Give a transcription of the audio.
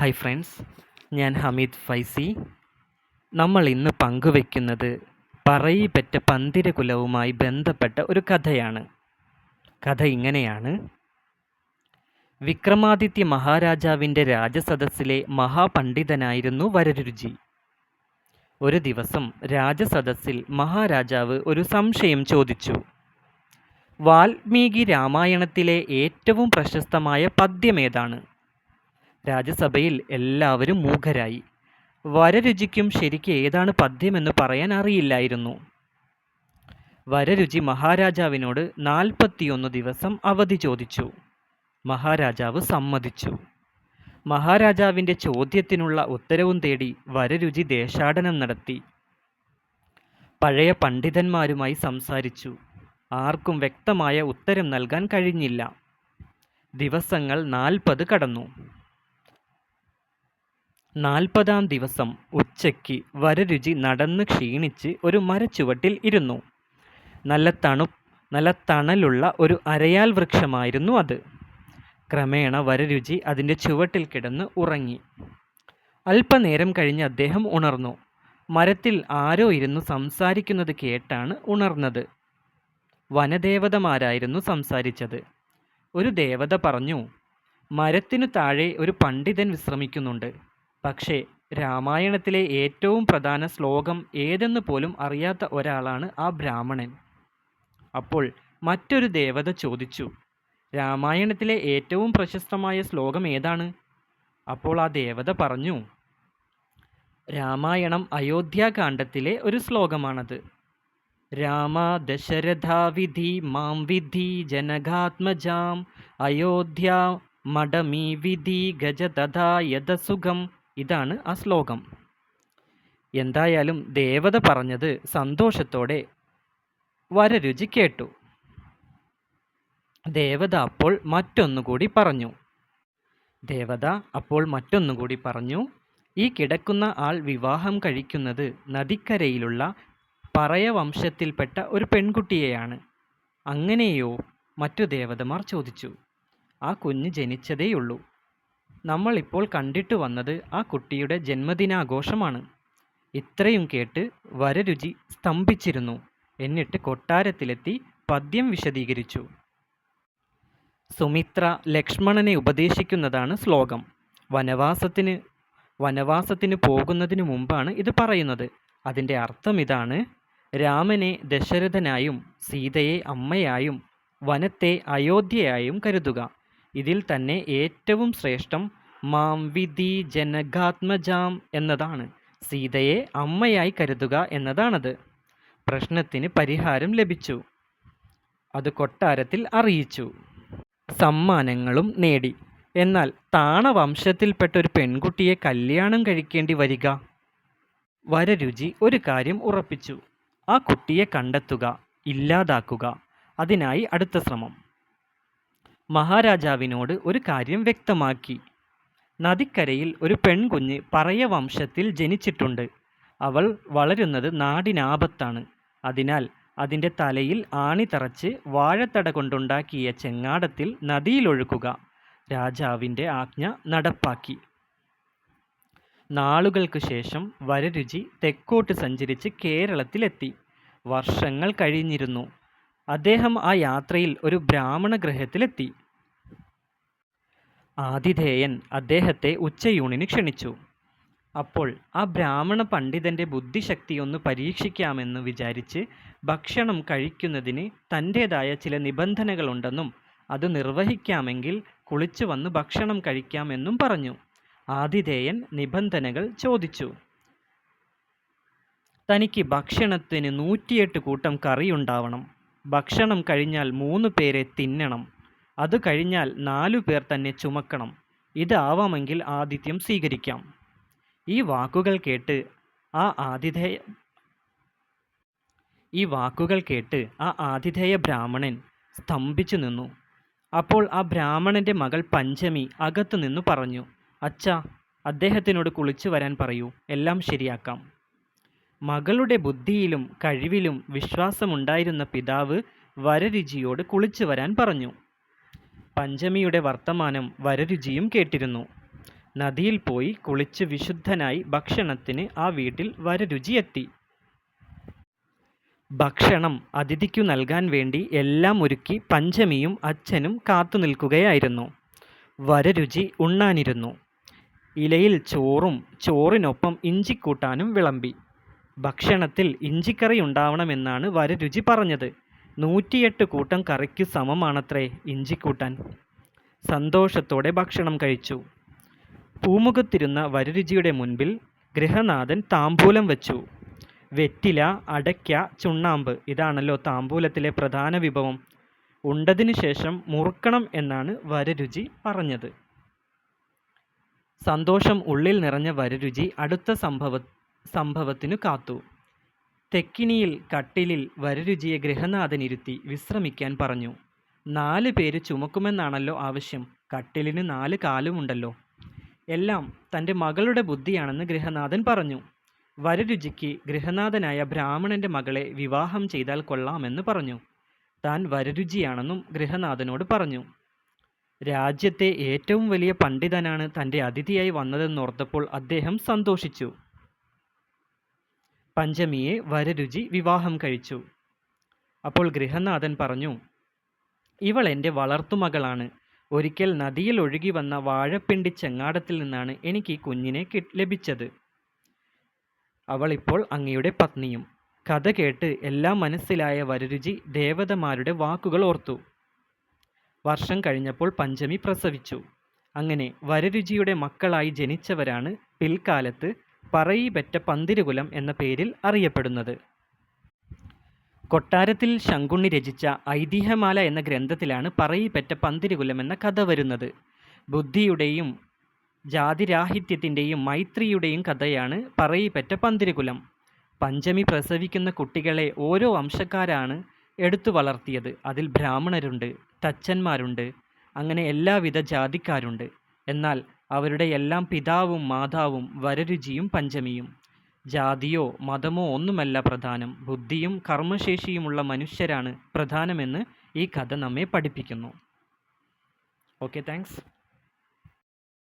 Hi friends ഞാൻ ഹമീദ് ഫൈസി. നമ്മൾ ഇന്ന് പങ്കുവയ്ക്കുന്നത് പറയിപ്പറ്റ പന്തിരകുലവുമായി ബന്ധപ്പെട്ട ഒരു കഥയാണ്. കഥ ഇങ്ങനെയാണ്. വിക്രമാദിത്യ മഹാരാജാവിന്റെ രാജസദസ്സിലെ മഹാപണ്ഡിതനായിരുന്നു വരരുചി. ഒരു ദിവസം രാജസദസ്സിൽ മഹാരാജാവ് ഒരു സംശയം ചോദിച്ചു. വാൽമീകി രാമായണത്തിലെ ഏറ്റവും പ്രശസ്തമായ പദ്യമേതാണ് രാജസഭയിൽ എല്ലാവരും മൂഖരായി. വരരുചിക്കും ശരിക്ക് ഏതാണ് പദ്യമെന്ന് പറയാൻ അറിയില്ലായിരുന്നു. വരരുചി മഹാരാജാവിനോട് നാൽപ്പത്തിയൊന്ന് ദിവസം അവധി ചോദിച്ചു. മഹാരാജാവ് സമ്മതിച്ചു. മഹാരാജാവിന്റെ ചോദ്യത്തിനുള്ള ഉത്തരവും തേടി വരരുചി ദേശാടനം നടത്തി. പഴയ പണ്ഡിതന്മാരുമായി സംസാരിച്ചു. ആർക്കും വ്യക്തമായ ഉത്തരം നൽകാൻ കഴിഞ്ഞില്ല. ദിവസങ്ങൾ നാൽപ്പത് കടന്നു. നാൽപ്പതാം ദിവസം ഉച്ചയ്ക്ക് വരരുചി നടന്ന് ക്ഷീണിച്ച് ഒരു മരച്ചുവട്ടിൽ ഇരുന്നു. നല്ല തണു നല്ല തണലുള്ള ഒരു അരയാൽ വൃക്ഷമായിരുന്നു അത്. ക്രമേണ വരരുചി അതിന്റെ ചുവട്ടിൽ കിടന്ന് ഉറങ്ങി. അല്പനേരം കഴിഞ്ഞ് അദ്ദേഹം ഉണർന്നു. മരത്തിൽ ആരോ ഇരുന്ന് സംസാരിക്കുന്നത് കേട്ടാണ് ഉണർന്നത്. വനദേവതമാരായിരുന്നു സംസാരിച്ചത്. ഒരു ദേവത പറഞ്ഞു മരത്തിനു താഴെ ഒരു പണ്ഡിതൻ വിശ്രമിക്കുന്നുണ്ട്. പക്ഷേ രാമായണത്തിലെ ഏറ്റവും പ്രധാന ശ്ലോകം ഏതെന്ന് പോലും അറിയാത്ത ഒരാളാണ് ആ ബ്രാഹ്മണൻ. അപ്പോൾ മറ്റൊരു ദേവത ചോദിച്ചു രാമായണത്തിലെ ഏറ്റവും പ്രശസ്തമായ ശ്ലോകം ഏതാണ്? അപ്പോൾ ആ ദേവത പറഞ്ഞു രാമായണം അയോധ്യാകാന്ഡത്തിലെ ഒരു ശ്ലോകമാണത്. രാമ ദശരഥാവിധി മാം വിധി ജനകാത്മജാം അയോധ്യ മടമീ വിധി ഗജതഥാ യഥസുഖം ഇതാണ് ആ ശ്ലോകം. എന്തായാലും ദേവത പറഞ്ഞത് സന്തോഷത്തോടെ വരരുചി കേട്ടു. ദേവത അപ്പോൾ മറ്റൊന്നുകൂടി പറഞ്ഞു. ദേവത അപ്പോൾ മറ്റൊന്നുകൂടി പറഞ്ഞു ഈ കിടക്കുന്ന ആൾ വിവാഹം കഴിക്കുന്നത് നദിക്കരയിലുള്ള പറയ വംശത്തിൽപ്പെട്ട ഒരു പെൺകുട്ടിയെയാണ്. അങ്ങനെയോ? മറ്റു ദേവതമാർ ചോദിച്ചു. ആ കുഞ്ഞ് ജനിച്ചതേയുള്ളൂ. നമ്മൾ ഇപ്പോൾ കണ്ടിട്ട് വന്നത് ആ കുട്ടിയുടെ ജന്മദിനാഘോഷമാണ്. ഇത്രയും കേട്ട് വരരുചി സ്തംഭിച്ചിരുന്നു. എന്നിട്ട് കൊട്ടാരത്തിലെത്തി പദ്യം വിശദീകരിച്ചു. സുമിത്ര ലക്ഷ്മണനെ ഉപദേശിക്കുന്നതാണ് ശ്ലോകം. വനവാസത്തിന് വനവാസത്തിന് പോകുന്നതിന് മുമ്പാണ് ഇത് പറയുന്നത്. അതിന്റെ അർത്ഥം ഇതാണ് രാമനെ ദശരഥനായും സീതയെ അമ്മയായും വനത്തെ അയോധ്യയായും കരുതുക. ഇതിൽ തന്നെ ഏറ്റവും ശ്രേഷ്ഠം മാം വിധി ജനകാത്മജാം എന്നതാണ്. സീതയെ അമ്മയായി കരുതുക എന്നതാണത്. പ്രശ്നത്തിന് പരിഹാരം ലഭിച്ചു. അത് കൊട്ടാരത്തിൽ അറിയിച്ചു. സമ്മാനങ്ങളും നേടി. എന്നാൽ താണവംശത്തിൽപ്പെട്ട ഒരു പെൺകുട്ടിയെ കല്യാണം കഴിക്കേണ്ടി വരിക. വരരുചി ഒരു കാര്യം ഉറപ്പിച്ചു. ആ കുട്ടിയെ കണ്ടെത്തുക ഇല്ലാതാക്കുക. അതിനായി അടുത്ത ശ്രമം. മഹാരാജാവിനോട് ഒരു കാര്യം വ്യക്തമാക്കി. നദിക്കരയിൽ ഒരു പെൺകുഞ്ഞ് പറയ വംശത്തിൽ ജനിച്ചിട്ടുണ്ട്. അവൾ വളരുന്നത് നാടിനാപത്താണ്. അതിനാൽ അതിന്റെ തലയിൽ ആണി തറച്ച് വാഴത്തട കൊണ്ടുണ്ടാക്കിയ ചെങ്ങാടത്തിൽ നദിയിലൊഴുക്കുക രാജാവിന്റെ ആജ്ഞ നടപ്പാക്കി. നാളുകൾക്ക് ശേഷം വരരുചി തെക്കോട്ട് സഞ്ചരിച്ച് കേരളത്തിലെത്തി. വർഷങ്ങൾ കഴിഞ്ഞിരുന്നു. അദ്ദേഹം ആ യാത്രയിൽ ഒരു ബ്രാഹ്മണ ഗ്രഹത്തിലെത്തി ആതിഥേയൻ അദ്ദേഹത്തെ ഉച്ചയൂണിന് ക്ഷണിച്ചു. അപ്പോൾ ആ ബ്രാഹ്മണ പണ്ഡിതന്റെ ബുദ്ധിശക്തി ഒന്ന് പരീക്ഷിക്കാമെന്ന് വിചാരിച്ച് ഭക്ഷണം കഴിക്കുന്നതിന് തന്റേതായ ചില നിബന്ധനകളുണ്ടെന്നും അത് നിർവഹിക്കാമെങ്കിൽ കുളിച്ചു വന്ന് ഭക്ഷണം കഴിക്കാമെന്നും പറഞ്ഞു. ആതിഥേയൻ നിബന്ധനകൾ ചോദിച്ചു. തനിക്ക് ഭക്ഷണത്തിന് നൂറ്റിയെട്ട് കൂട്ടം കറിയുണ്ടാവണം. ഭക്ഷണം കഴിഞ്ഞാൽ മൂന്ന് പേരെ തിന്നണം. അത് കഴിഞ്ഞാൽ നാലു പേർ തന്നെ ചുമക്കണം. ഇതാവാമെങ്കിൽ ആതിഥ്യം സ്വീകരിക്കാം. ഈ വാക്കുകൾ കേട്ട് ആ ആതിഥേയ ഈ വാക്കുകൾ കേട്ട് ആ ആതിഥേയ ബ്രാഹ്മണൻ സ്തംഭിച്ചു നിന്നു. അപ്പോൾ ആ ബ്രാഹ്മണന്റെ മകൾ പഞ്ചമി അകത്തു നിന്നു പറഞ്ഞു അച്ഛ അദ്ദേഹത്തിനോട് കുളിച്ചു വരാൻ പറയൂ. എല്ലാം ശരിയാക്കാം. മകളുടെ ബുദ്ധിയിലും കഴിവിലും വിശ്വാസമുണ്ടായിരുന്ന പിതാവ് വരരുചിയോട് കുളിച്ചു വരാൻ പറഞ്ഞു. പഞ്ചമിയുടെ വർത്തമാനം വരരുചിയും കേട്ടിരുന്നു. നദിയിൽ പോയി കുളിച്ച് വിശുദ്ധനായി ഭക്ഷണത്തിന് ആ വീട്ടിൽ വരരുചി എത്തി. ഭക്ഷണം അതിഥിക്കു നൽകാൻ വേണ്ടി എല്ലാം ഒരുക്കി പഞ്ചമിയും അച്ഛനും കാത്തു നിൽക്കുകയായിരുന്നു. വരരുചി ഉണ്ണാനിരുന്നു. ഇലയിൽ ചോറും ചോറിനൊപ്പം ഇഞ്ചിക്കൂട്ടാനും വിളമ്പി. ഭക്ഷണത്തിൽ ഇഞ്ചിക്കറി ഉണ്ടാവണമെന്നാണ് വരരുചി പറഞ്ഞത്. നൂറ്റിയെട്ട് കൂട്ടം കറിക്ക് സമമാണത്രേ ഇഞ്ചിക്കൂട്ടാൻ. സന്തോഷത്തോടെ ഭക്ഷണം കഴിച്ചു. പൂമുഖത്തിരുന്ന വരരുചിയുടെ മുൻപിൽ ഗൃഹനാഥൻ താമ്പൂലം വച്ചു. വെറ്റില അടയ്ക്ക ചുണ്ണാമ്പ് ഇതാണല്ലോ താമ്പൂലത്തിലെ പ്രധാന വിഭവം. ഉണ്ടതിനു ശേഷം മുറുക്കണം എന്നാണ് വരരുചി പറഞ്ഞത്. സന്തോഷം ഉള്ളിൽ നിറഞ്ഞ വരരുചി അടുത്ത സംഭവ സംഭവത്തിനു കാത്തു. തെക്കിനിയിൽ കട്ടിലിൽ വരരുചിയെ ഗൃഹനാഥനിരുത്തി വിശ്രമിക്കാൻ പറഞ്ഞു. നാല് പേര് ചുമക്കുമെന്നാണല്ലോ ആവശ്യം. കട്ടിലിന് നാല് കാലുമുണ്ടല്ലോ. എല്ലാം തന്റെ മകളുടെ ബുദ്ധിയാണെന്ന് ഗൃഹനാഥൻ പറഞ്ഞു. വരരുചിക്ക് ഗൃഹനാഥനായ ബ്രാഹ്മണന്റെ മകളെ വിവാഹം ചെയ്താൽ കൊള്ളാമെന്ന് പറഞ്ഞു. താൻ വരരുചിയാണെന്നും ഗൃഹനാഥനോട് പറഞ്ഞു. രാജ്യത്തെ ഏറ്റവും വലിയ പണ്ഡിതനാണ് തന്റെ അതിഥിയായി വന്നതെന്നോർത്തപ്പോൾ അദ്ദേഹം സന്തോഷിച്ചു. പഞ്ചമിയെ വരരുചി വിവാഹം കഴിച്ചു. അപ്പോൾ ഗൃഹനാഥൻ പറഞ്ഞു ഇവൾ എന്റെ വളർത്തുമകളാണ്. ഒരിക്കൽ നദിയിൽ ഒഴുകി വന്ന വാഴപ്പിണ്ടി ചെങ്ങാടത്തിൽ നിന്നാണ് എനിക്ക് ഈ കുഞ്ഞിനെ ലഭിച്ചത്. അവൾ ഇപ്പോൾ അങ്ങയുടെ പത്നിയും കഥ കേട്ട് എല്ലാം മനസ്സിലായ വരരുചി ദേവതമാരുടെ വാക്കുകൾ ഓർത്തു. വർഷം കഴിഞ്ഞപ്പോൾ പഞ്ചമി പ്രസവിച്ചു. അങ്ങനെ വരരുചിയുടെ മക്കളായി ജനിച്ചവരാണ് പിൽക്കാലത്ത് പറയിപെറ്റ പന്തിരുകുലം എന്ന പേരിൽ അറിയപ്പെടുന്നത്. കൊട്ടാരത്തിൽ ശങ്കുണ്ണി രചിച്ച ഐതിഹ്യമാല എന്ന ഗ്രന്ഥത്തിലാണ് പറയിപെറ്റ പന്തിരുകുലം എന്ന കഥ വരുന്നത്. ബുദ്ധിയുടെയും ജാതിരാഹിത്യത്തിന്റെയും മൈത്രിയുടെയും കഥയാണ് പറയിപെറ്റ പന്തിരുകുലം. പഞ്ചമി പ്രസവിക്കുന്ന കുട്ടികളെ ഓരോ വംശക്കാരാണ് എടുത്തു വളർത്തിയത്. അതിൽ ബ്രാഹ്മണരുണ്ട് തച്ചന്മാരുണ്ട് അങ്ങനെ എല്ലാവിധ ജാതിക്കാരുണ്ട്. എന്നാൽ അവരുടെ എല്ലാം പിതാവും മാതാവും വരരുചിയും പഞ്ചമിയും. ജാതിയോ മതമോ ഒന്നുമല്ല പ്രധാനം. ബുദ്ധിയും കർമ്മശേഷിയുമുള്ള മനുഷ്യരാണ് പ്രധാനമെന്ന് ഈ കഥ നമ്മെ പഠിപ്പിക്കുന്നു. Okay thanks